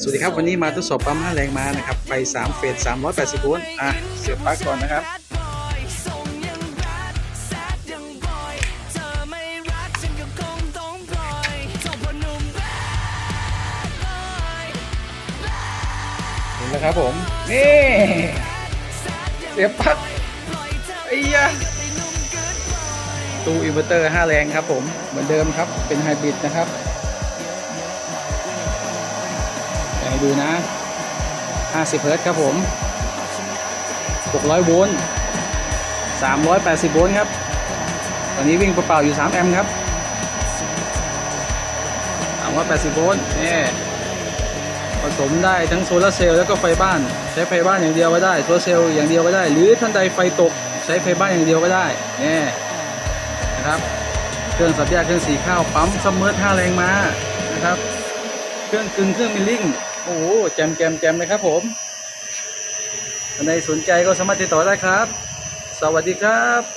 สวัสดีครับวันนี้มาทดสอบปั๊ม5แรงม้านะครับไฟ3เฟส 380โวลต์อะ เสียบปลั๊กก่อนนะครับ เห็นแล้วครับผม นี่ เสียบปลั๊กไอ้ยะตู้อินเวอร์เตอร์ 5 แรงครับผม เหมือนเดิมครับเป็นไฮบริดนะครับ ให้ดูนะ 50 เฮิร์ตครับผม 600 โวลต์ 380 โวลต์ครับ ตอนนี้วิ่งเปล่าๆอยู่ 3 แอมป์ครับ380 โวลต์นี่ผสมได้ทั้งโซลาร์เซลล์แล้วก็ไฟบ้าน ใช้ไฟบ้านอย่างเดียวก็ได้ โซลาร์เซลล์อย่างเดียวก็ได้ หรือท่านใดไฟตกใช้ไฟบ้านอย่างเดียวก็ได้นี่นะครับ เครื่องสับยกเครื่องสีข้าว ปั๊มซัมเมอร์5แรงม้านะครับ เครื่องกึ่งเครื่องมิลลิ่ง โอ้โหแจมแจมแจมเลยครับผมในสนใจก็สามารถติดต่อได้ครับ สวัสดีครับ